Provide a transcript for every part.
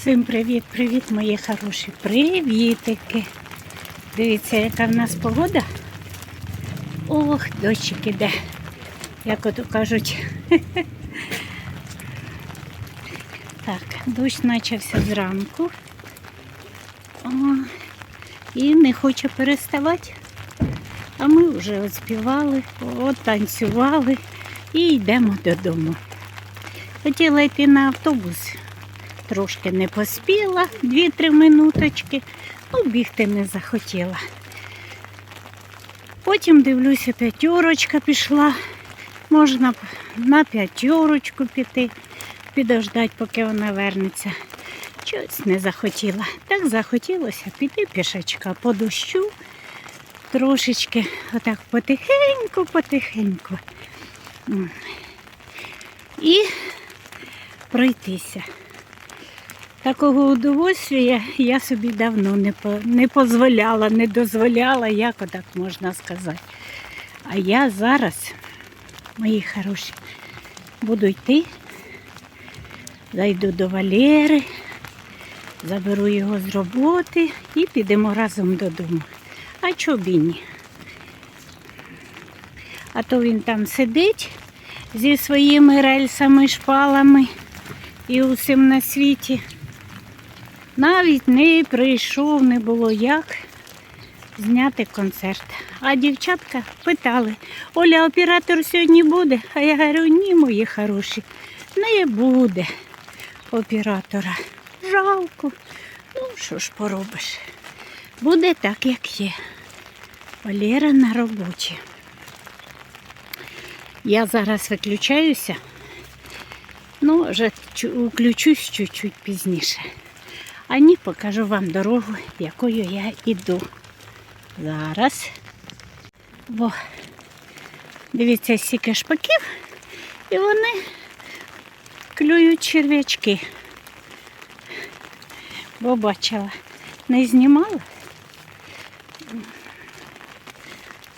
Всім привіт-привіт, мої хороші. Привітики. Дивіться, яка в нас погода. Ох, дощик іде. Як ото кажуть. Так, дощ почався зранку. О, і не хоче переставати. А ми вже от співали, танцювали і йдемо додому. Хотіла йти на автобус, трошки не поспіла, 2-3 минуточки, ну бігти не захотіла. Потім дивлюся, п'ятерочка пішла. Можна на п'ятерочку піти, підождати, поки вона вернеться. Щось не захотіла. Так захотілося піти пішечка по дощу, трошечки, отак потихеньку, потихеньку. І пройтися. Такого удовольствия я собі давно не, по, не дозволяла, не дозволяла, як так можна сказати. А я зараз, мої хороші, буду йти, зайду до Валери, заберу його з роботи і підемо разом додому. А чого б і ні? А то він там сидить зі своїми рельсами, шпалами і усім на світі. Навіть не прийшов, не було як зняти концерт. А дівчатка питали, Оля, оператор сьогодні буде? А я говорю, ні, мої хороші, не буде оператора. Жалко. Ну, що ж поробиш? Буде так, як є. Валера на роботі. Я зараз виключаюся. Ну, вже включусь чуть-чуть пізніше. А ні, покажу вам дорогу, якою я йду. Зараз. Бо дивіться, стільки шпаків, і вони клюють черв'ячки. Бо бачила, не знімала.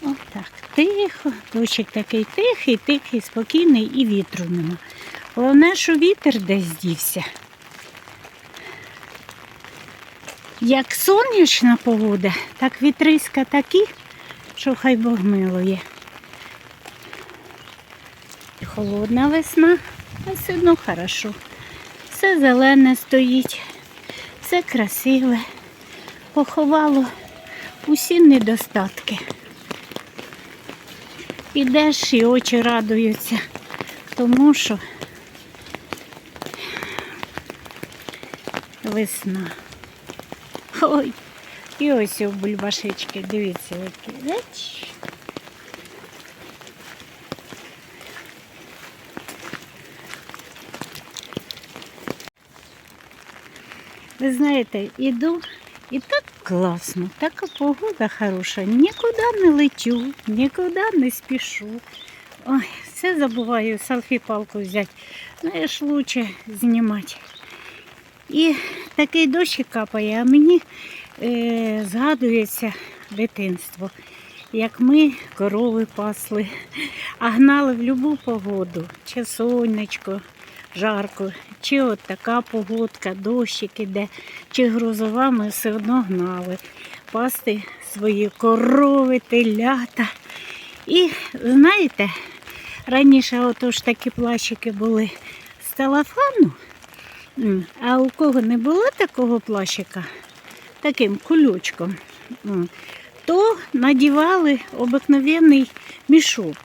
Отак, тихо, дощик такий тихий, тихий, спокійний і вітру нема. Головне, що вітер десь дівся. Як сонячна погода, так вітриська такі, що хай Бог милує. Холодна весна, а все одно хорошо. Все зелене стоїть, все красиве, поховало усі недостатки. Ідеш і очі радуються, тому що весна. Ой, і ось у бульбашечки, дивіться, які. Еч. Ви знаєте, іду і так класно, така погода хороша, нікуди не летю, нікуди не спішу. Ой, все забуваю, селфі-палку взяти. Знаєш, лучше знімати. І такий дощик капає, а мені е, згадується дитинство, як ми корови пасли, а гнали в будь-яку погоду, чи сонечко, жарко, чи от така погодка, дощик іде, чи грозова, ми все одно гнали пасти свої корови, телята. І знаєте, раніше ото ж такі плащики були з телефону. А у кого не було такого плащика, таким кулючком, то надівали обикновений мішок.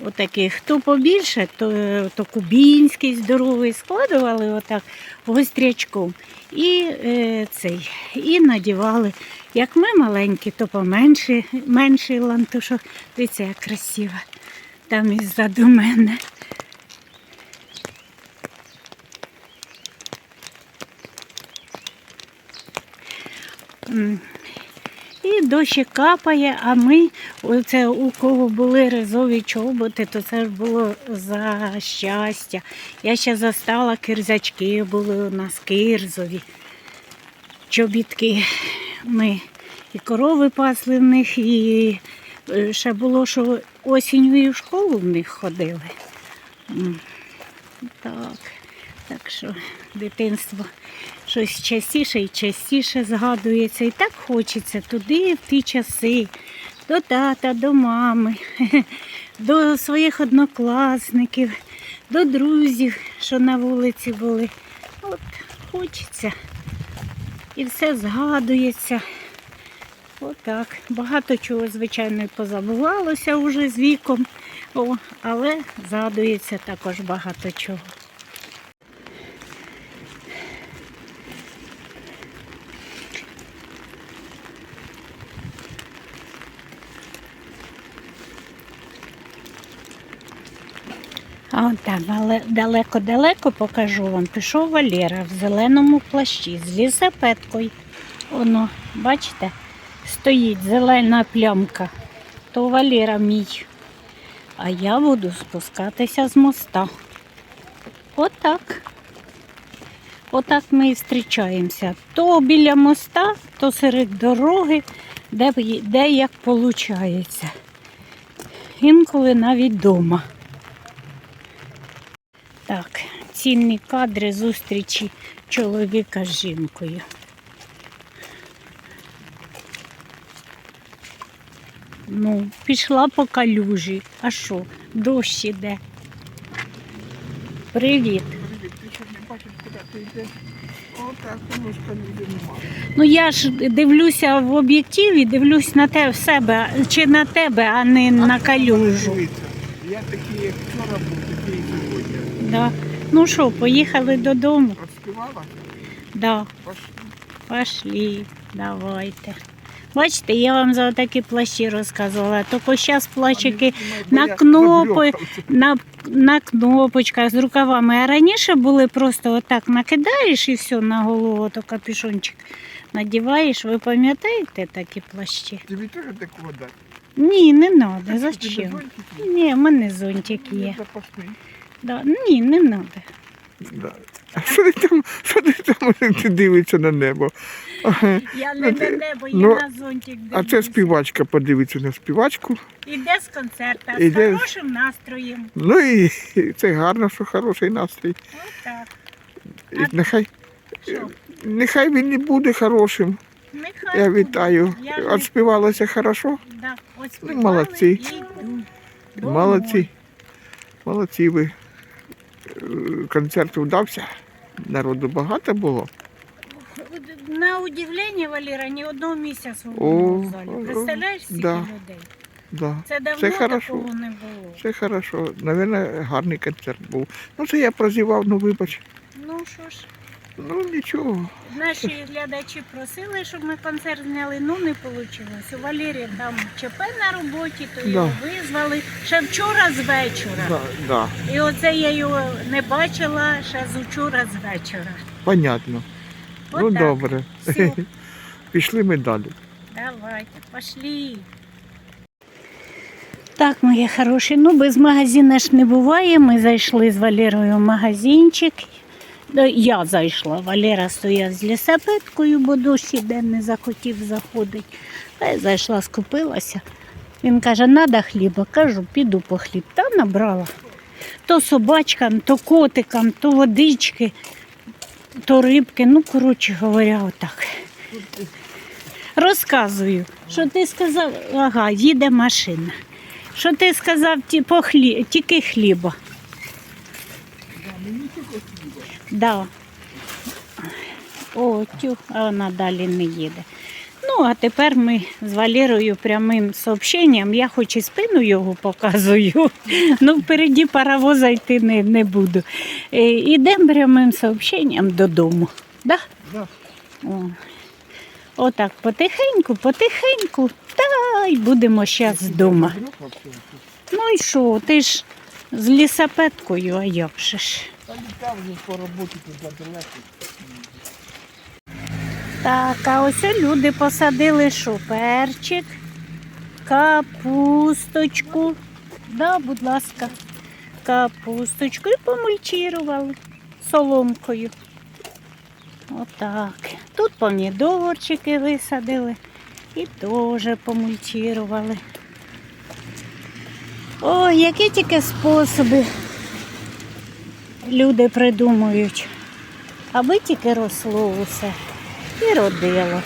Отакий, хто побільше, то, то кубінський здоровий, складували отак гострячком. І е, цей, і надівали. Як ми маленькі, то поменший менший лантушок. Дивіться, як красиво. Там іззаду мене. І дощик капає, а ми, оце у кого були ризові чоботи, то це ж було за щастя. Я ще застала кирзячки, були у нас кирзові чобітки. Ми і корови пасли в них, і е, ще було, що осінню і в школу в них ходили. Так. Так що дитинство щось частіше і частіше згадується. І так хочеться туди, в ті часи, до тата, до мами, до своїх однокласників, до друзів, що на вулиці були. От хочеться. І все згадується. Отак. Багато чого, звичайно, позабувалося вже з віком, О, але згадується також багато чого. Там але далеко-далеко покажу вам. Пішов Валера в зеленому плащі з лісопеткою. Воно, бачите, стоїть зелена плямка. То Валера мій. А я буду спускатися з моста. Отак. Отак ми і зустрічаємося. То біля моста, то серед дороги, де, де як виходить. Інколи навіть вдома. Так, цінні кадри зустрічі чоловіка з жінкою. Ну, пішла по калюжі. А що, дощ іде. Привіт. Ну я ж дивлюся в об'єктиві, дивлюсь на те в себе, чи на тебе, а не на калюжу. Я такий, як вчора був. Да. Ну що, поїхали додому? Розспівала? Да. Пошли. Пошли, давайте. Бачите, я вам за такі плащі розказувала. Тільки зараз плащики на кнопи. на, на кнопочках з рукавами. А раніше були просто отак накидаєш і все на голову, то капюшончик надіваєш. Ви пам'ятаєте такі плащі? Тобі теж такого дати? Ні, не треба. Зачем? Ні, в мене зонтик Є є. Да. Ні, не треба. Да. А що ти там, що ти там ти дивишся на небо? Я не на небо, я ну, на зонтик А це співачка подивиться на співачку. Іде з концерта, Іде. з хорошим настроєм. Ну і це гарно, що хороший настрій. Отак. І А- нехай, Що? нехай він не буде хорошим. Нехай Я вітаю. Я ж Отспівалося хорошо. Да, Ну, молодці. і. Молодці. Молодці ви. Концерт вдався. Народу багато було. На удивлення, Валера, ні одного місця О, свободного в залі. Представляєш, скільки да. людей? Да. Це давно Це хорошо. такого не було. Все хорошо. Навірно, гарний концерт був. Ну це я прозівав, ну вибач. Ну що ж, Ну нічого. наші глядачі просили, щоб ми концерт зняли, ну не вийшло. У Валерія там ЧП на роботі, то його визвали ще вчора з вечора. Да, да. І оце я його не бачила ще з учора з вечора. Понятно. ну Отак. добре. Все, Пішли ми далі. давайте, пошли. Так, мої хороші, ну без магазину ж не буває. Ми зайшли з Валерою в магазинчик. Да, Я зайшла, Валера стояв з лісопеткою, бо дощ іде не захотів заходити. А я зайшла, скупилася. Він каже, надо хліба. Кажу, піду по хліб. Та набрала. То собачкам, то котикам, то водички, то рибки. Ну, коротше говоря, отак. Розказую, що ти сказав, ага, їде машина. Що ти сказав ті- по хлі... тільки хліба. Да. О, тю, а вона далі не їде. Ну, а тепер ми з Валерою прямим сообщенням, я хоч і спину його показую, ну впереді паровоза йти не, не буду. Е, Ідемо прямим сообщенням додому. Да? Да. О. Отак, потихеньку, потихеньку, та й будемо зараз вдома. Ну і що, ти ж з лісопеткою, а як же ж? Та літав вже по роботі туди далеко. Так, а ось люди посадили що? Перчик, капусточку. Да, будь ласка, капусточку і помульчірували соломкою. Отак. Тут помідорчики висадили і теж помульчірували. Ой, які тільки способи люди придумують, аби тільки росло усе і родило.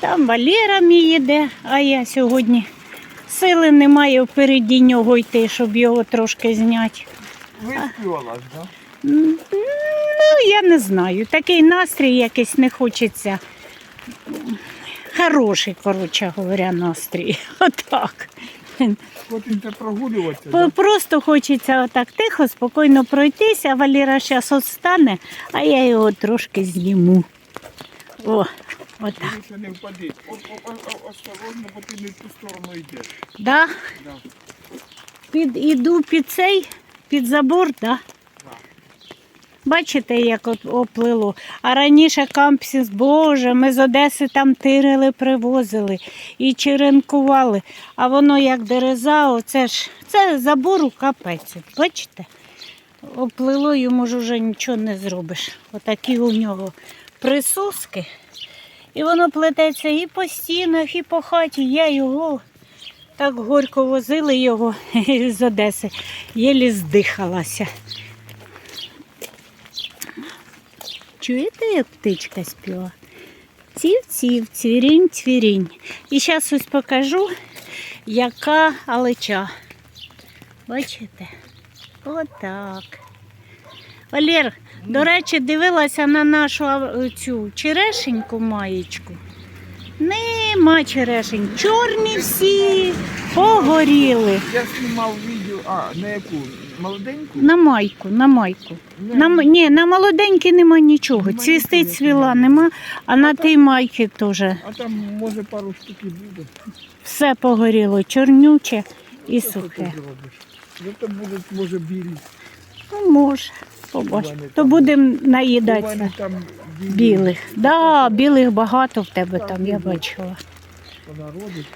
Там Валера мій їде, а я сьогодні сили немає впереді нього йти, щоб його трошки зняти. Виспівалась, так? Ну, я не знаю. Такий настрій якийсь не хочеться. Хороший, коротше говоря, настрій. Отак. Хочете прогулюватися? По- Просто хочеться отак тихо, спокійно пройтися. Валера зараз встане, а я його трошки зніму. О, отак. Дивіться, не впади. О, о, о, о, Осторожно, бо ти не в ту сторону йдеш. Да? Да. Під, іду під цей, під забор, да? Бачите, як от оплило. А раніше кампсіс, боже, ми з Одеси там тирили, привозили і черенкували. А воно як дереза, оце ж це забору капець. Бачите? Оплило, йому ж уже нічого не зробиш. Отакі у нього присоски. І воно плететься і по стінах, і по хаті. Я його так горько возили його з Одеси, єлі здихалася. Чуєте, як птичка співа? Ців-ців, цвірінь, цвірінь. І зараз ось покажу, яка алеча. Бачите? Отак. Валер, до речі, дивилася на нашу цю черешеньку маєчку. Нема черешень. Чорні всі погоріли. Я знімав відео, а, на яку? Молоденьку? На майку, на майку. Не, На, ні, на молоденькій нема нічого. Нема Цвісти нічого, цвіла нема. нема, а на А тій майці теж А там може пару штуків буде. все погоріло, чорнюче і Що ти сухе. зробиш? Зато будуть, може, білі. Ну, може, побач. Буває, То там- будемо Буває, наїдатися. там білі. Білих. Да, білих багато в тебе там, я бачила. Вона родить.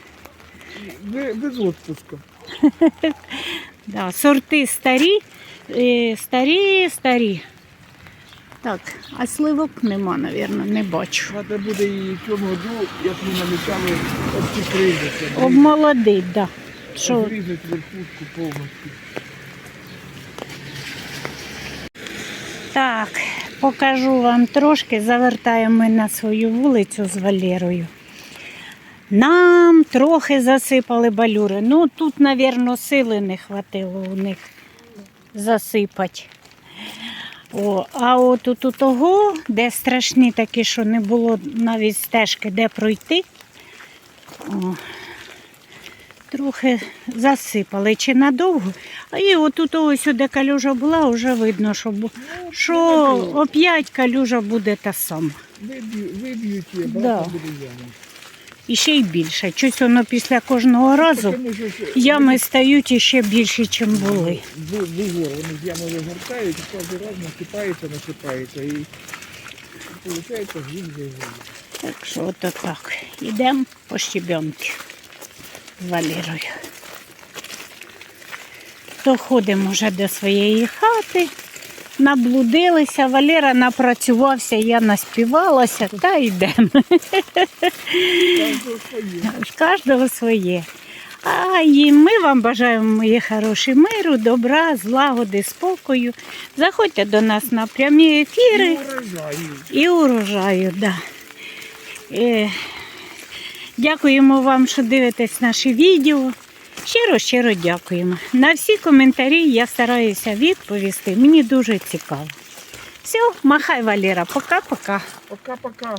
Ви- Без відпуску. Да, сорти старі, е, старі, старі. Так, а сливок нема, напевно, не бачу. Треба буде і в цьому году, як ми налітали, обсікризити. Обмолодить, так. Да. Що? Обрізати верхушку повністю. Так, покажу вам трошки. Завертаємо ми на свою вулицю з Валерою. Нам трохи засипали балюри. Ну, тут, мабуть, сили не хватило у них засипати. О, а от у того, де страшні такі, що не було навіть стежки, де пройти, о, трохи засипали чи надовго. А і отут ось де калюжа була, вже видно, що, що оп'ять калюжа буде та сама. Виб'ю- Виб'ють Да. багато буде ями. І ще й більше. Щось воно після кожного разу ями стають іще більші, ніж були. вони з ями вигортають, і кожен раз насипається, насипається. І виходить гріб за гріб. Так що ото так. Йдемо по щебенки з Валерою. Доходимо вже до своєї хати, наблудилися, Валера напрацювався, я наспівалася, та йдемо. Кожного своє. А і ми вам бажаємо, мої хороші, миру, добра, злагоди, спокою. Заходьте до нас на прямі І ефіри. урожаю. І урожаю, да. Е, дякуємо вам, що дивитесь наші відео. Щиро, щиро дякуємо. На всі коментарі я стараюся відповісти. Мені дуже цікаво. Все, махай, Валера, пока-пока. Пока-пока.